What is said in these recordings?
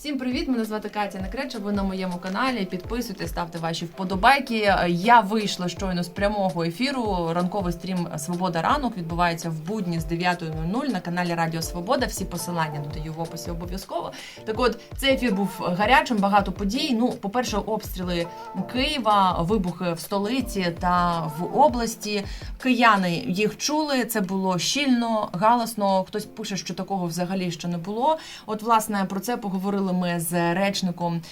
Всім привіт! Мене звати Катя Некреча. Ви на моєму каналі. Підписуйтесь, ставте ваші вподобайки. Я вийшла щойно з прямого ефіру. Ранковий стрім Свобода ранок відбувається в будні з 9.00 на каналі Радіо Свобода. Всі посилання додаю в описі обов'язково. Так от цей ефір був гарячим, багато подій. Ну, по-перше, обстріли Києва, вибухи в столиці та в області. Кияни їх чули. Це було щільно, галасно. Хтось пише, що такого взагалі ще не було. От, власне, про це поговорили ми з речником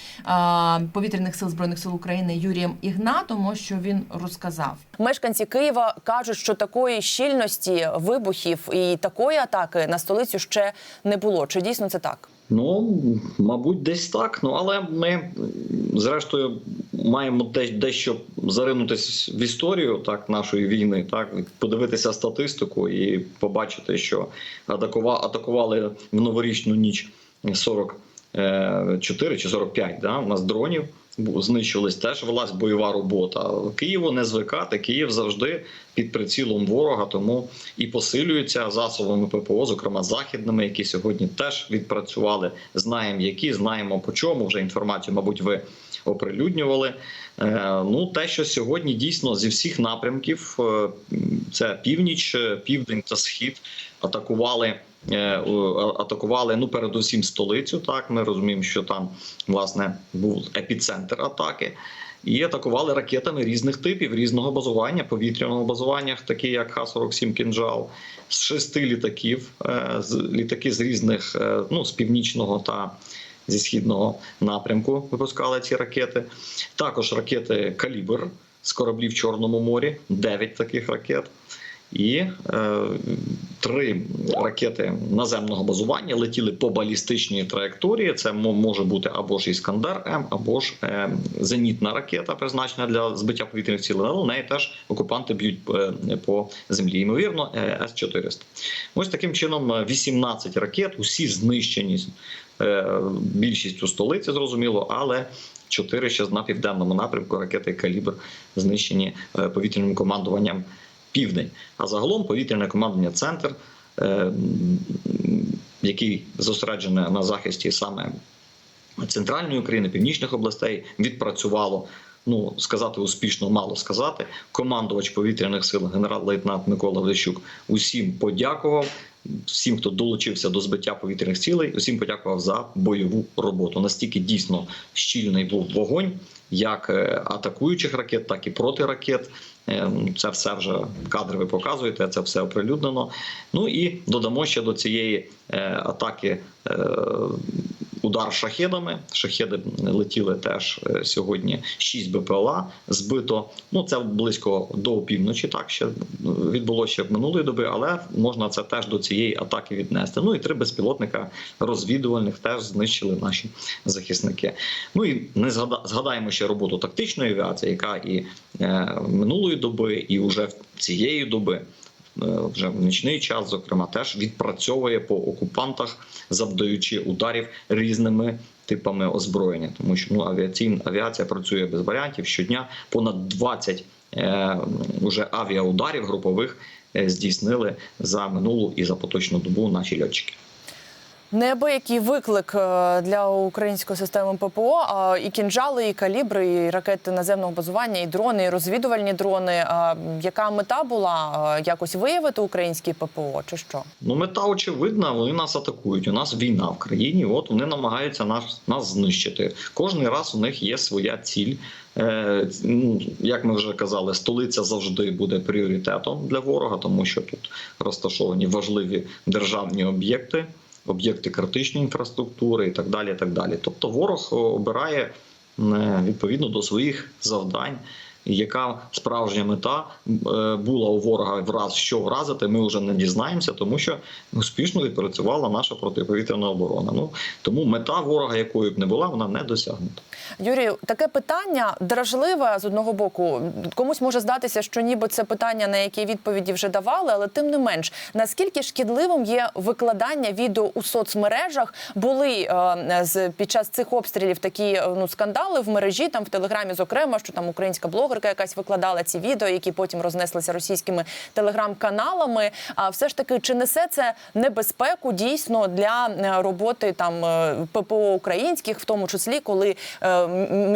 повітряних сил збройних сил України Юрієм Ігнатом. Ось що він розказав. Мешканці Києва кажуть, що такої щільності вибухів і такої атаки на столицю ще не було. Чи дійсно це так? Ну, мабуть, десь так. Ну, але ми, зрештою, маємо десь дещо заринутися в історію так, нашої війни, так, подивитися статистику і побачити, що атакува, атакували в новорічну ніч 44 чи 45 да, у нас дронів. Знищились, теж велась бойова робота. Києву не звикати. Київ завжди під прицілом ворога, тому і посилюється засобами ППО, зокрема західними, які сьогодні теж відпрацювали. Знаємо, які знаємо по чому. Вже інформацію, мабуть, ви оприлюднювали. Е, Ну, те, що сьогодні дійсно зі всіх напрямків, е, це північ, е, південь та схід атакували. Е, Атакували ну передусім столицю. Так ми розуміємо, що там власне був епіцентр атаки, і атакували ракетами різних типів, різного базування, повітряного базування, такі як Х-47 «Кінжал», з шести літаків, е, з літаки з різних е, ну з північного та зі східного напрямку випускали ці ракети. Також ракети Калібр з кораблів в Чорному морі, 9 таких ракет. І е, три ракети наземного базування летіли по балістичній траєкторії. Це може бути або ж Іскандер М, або ж е, зенітна ракета, призначена для збиття повітряних цілей. Але неї теж окупанти б'ють е, по землі. Ймовірно, е, С-400. Ось таким чином е, 18 ракет, усі знищені е, більшість столиці, зрозуміло, але. Чотири ще на південному напрямку ракети Калібр знищені е, повітряним командуванням Південь. А загалом повітряне командування Центр, е, який зосереджений на захисті саме центральної України, північних областей, відпрацювало. Ну, сказати успішно, мало сказати. Командувач повітряних сил, генерал-лейтенант Микола Влещук, усім подякував. Всім, хто долучився до збиття повітряних цілей, усім подякував за бойову роботу. Настільки дійсно щільний був вогонь, як е, атакуючих ракет, так і протиракет. ракет Це все вже кадри ви показуєте, це все оприлюднено. Ну і додамо ще до цієї е, атаки е, удар шахедами. Шахеди летіли теж е, сьогодні 6 БПЛА збито. Ну це близько до півночі. Так ще відбулося ще минулої доби, але можна це теж до цієї атаки віднести. Ну і три безпілотника розвідувальних теж знищили наші захисники. Ну і не згадаємо ще роботу тактичної авіації, яка і е, минулої доби, і вже цієї доби. Е, Вже в нічний час, зокрема, теж відпрацьовує по окупантах, завдаючи ударів різними типами озброєння, тому що ну авіаційна авіація працює без варіантів щодня. Понад 20 е, уже авіаударів групових е, здійснили за минулу і за поточну добу наші льотчики. Неабиякий виклик е, для української системи ППО. І кінжали, і калібри, і ракети наземного базування, і дрони, і розвідувальні дрони. Яка мета була якось виявити українські ППО, чи що? Ну, мета очевидна, вони нас атакують. У нас війна в країні. От вони намагаються нас, нас знищити. Кожний раз у них є своя ціль. Е, ну, як ми вже казали, столиця завжди буде пріоритетом для ворога, тому що тут розташовані важливі державні об'єкти, об'єкти критичної інфраструктури і так далі. І так далі. Тобто, ворог обирає е, відповідно до своїх завдань. Яка справжня мета е, була у ворога враз що вразити, ми вже не дізнаємося, тому що успішно відпрацювала наша протиповітряна оборона. Ну тому мета ворога, якою б не була, вона не досягнута. Юрію, таке питання дражливе з одного боку. Комусь може здатися, що ніби це питання, на яке відповіді вже давали, але тим не менш, наскільки шкідливим є викладання відео у соцмережах? Були е, з під час цих обстрілів такі е, ну скандали в мережі, там в телеграмі, зокрема, що там українська блогерка якась викладала ці відео, які потім рознеслися російськими телеграм-каналами. А все ж таки, чи несе це небезпеку дійсно для е, роботи там е, ППО українських, в тому числі, коли е,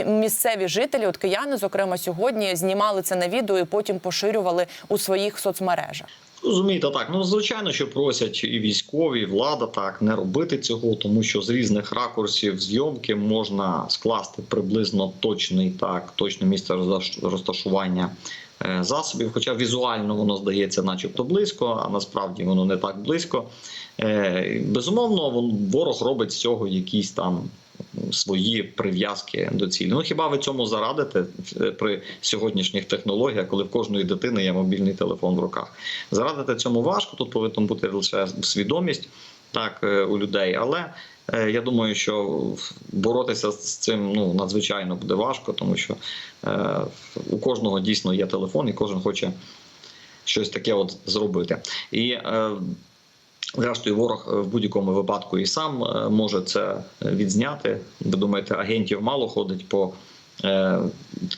місцеві жителі, от кияни, зокрема сьогодні, знімали це на відео і потім поширювали у своїх соцмережах? Розумієте, так. Ну звичайно, що просять і військові, і влада так не робити цього, тому що з різних ракурсів зйомки можна скласти приблизно точний так, точне місце розташ- розташування засобів. Хоча візуально воно здається, начебто близько, а насправді воно не так близько. Е, Безумовно, ворог робить з цього якісь там. Свої прив'язки до цілі. Ну хіба ви цьому зарадите е, при сьогоднішніх технологіях, коли в кожної дитини є мобільний телефон в руках? Зарадити цьому важко. Тут повинна бути лише свідомість так е, у людей. Але е, я думаю, що боротися з цим ну надзвичайно буде важко, тому що е, у кожного дійсно є телефон, і кожен хоче щось таке от зробити. І Зрештою, ворог в будь-якому випадку і сам може це відзняти. Ви думаєте, агентів мало ходить по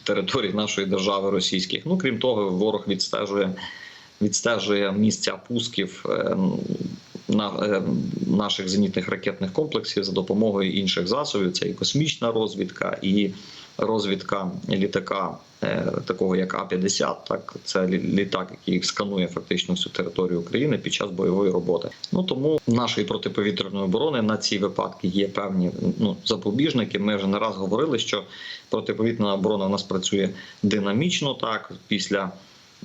території нашої держави російських. Ну крім того, ворог відстежує, відстежує місця пусків на е, наших зенітних ракетних комплексів за допомогою інших засобів. Це і космічна розвідка, і розвідка літака, е, такого як А-50. Так це лі- літак, який сканує фактично всю територію України під час бойової роботи. Ну тому нашої протиповітряної оборони на ці випадки є певні ну запобіжники. Ми вже не раз говорили, що протиповітряна оборона у нас працює динамічно. Так після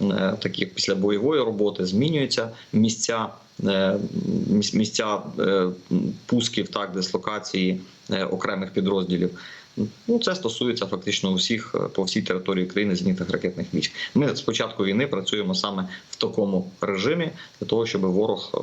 е, таких після бойової роботи змінюються місця. Е, міс- Місця е, пусків, так, дислокації е, окремих підрозділів. Ну, це стосується фактично усіх е, по всій території країни зенітних ракетних військ. Ми з початку війни працюємо саме в такому режимі для того, щоб ворог е,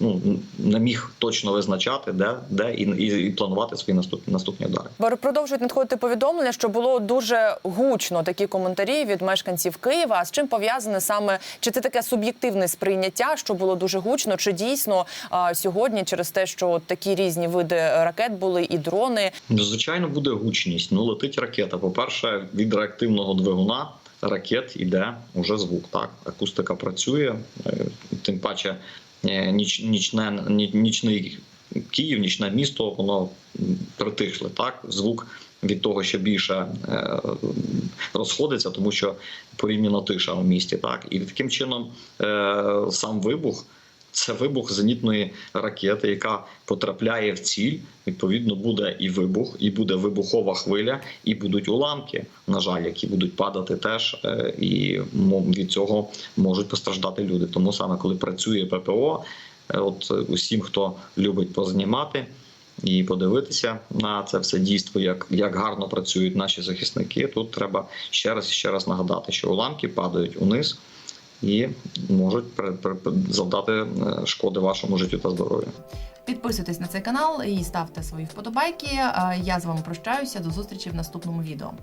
ну, не міг точно визначати, де, де і, і, і планувати свої наступні наступні удари. Продовжують надходити повідомлення, що було дуже гучно такі коментарі від мешканців Києва. А з чим пов'язане саме чи це таке суб'єктивне сприйняття, що було дуже гучно, чи дійсно а, сьогодні через те, що такі різні види ракет були і дрони, Ну, Звичайно, буде гучність. Ну, летить ракета. По-перше, від реактивного двигуна ракет іде уже звук. Так, акустика працює, е, тим паче е, ніч, нічне, ні- нічний Київ, нічне місто, воно притихле. Так, звук від того, що більше е, розходиться, тому що порівняно тиша у місті. Так, і таким чином сам вибух. Це вибух зенітної ракети, яка потрапляє в ціль. Відповідно, буде і вибух, і буде вибухова хвиля, і будуть уламки, на жаль, які будуть падати теж, е, і від цього можуть постраждати люди. Тому саме коли працює ППО, е, от усім, хто любить познімати і подивитися на це все дійство, як, як гарно працюють наші захисники. Тут треба ще раз і ще раз нагадати, що уламки падають униз і можуть завдати е, шкоди вашому життю та здоров'ю. Підписуйтесь на цей канал і ставте свої вподобайки. Я з вами прощаюся. До зустрічі в наступному відео.